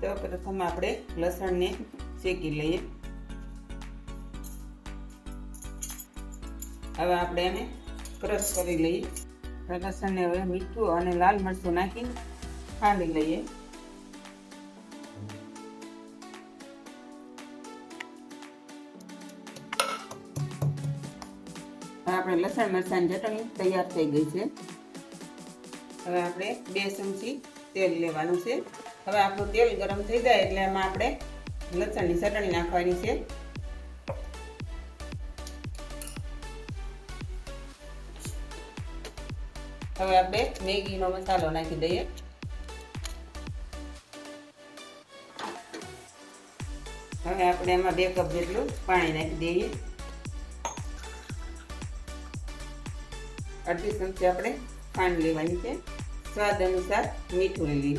તો પ્રથમ આપણે લસણને શેકી લઈએ. હવે આપણે એને ક્રશ કરી લઈએ. લસણને હવે મીઠું અને લાલ મરચું નાખી ખાંડી લઈએ. આપણે લસણ મરચાંની ચટણી તૈયાર થઈ ગઈ છે. હવે આપણે બે ચમચી તેલ લેવાનું છે. હવે આપણું તેલ ગરમ થઈ જાય એટલે એમાં આપણે લસણની ચટણી નાખવાની છે. હવે આપણે મેગીનો મસાલો નાખી દઈએ. હવે આપણે એમાં બે કપ જેટલું પાણી નાખી દઈએ. અડધી ચમચી આપણે ખાંડ લેવાની છે. સ્વાદ અનુસાર મીઠું લઈ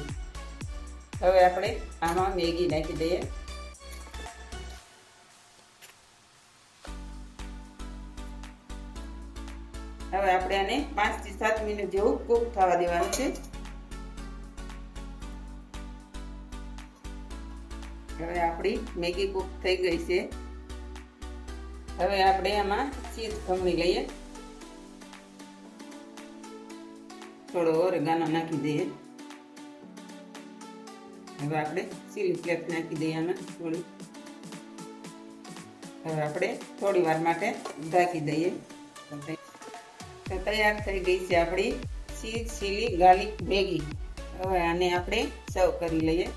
હવે આપણે આમાં મેગી નાખી દઈએ. હવે આપણે આને પાંચથી સાત મિનિટ જેવું કૂક થવા દેવાનું છે. હવે આપણી મેગી કૂક થઈ ગઈ છે. હવે આપણે આમાં ચીઝ ખમણી લઈએ. થોડો ઓરેગાનો નાખી દઈએ. હવે આપણે ચીલી ફ્લેક્સ નાખી દઈએ આમાં થોડી. હવે આપણે થોડી વાર માટે ઢાંકી દઈએ. તો તૈયાર થઈ ગઈ છે આપણી ચીઝ ચીલી ગાર્લિક મેગી હવે આને આપણે સર્વ કરી લઈએ.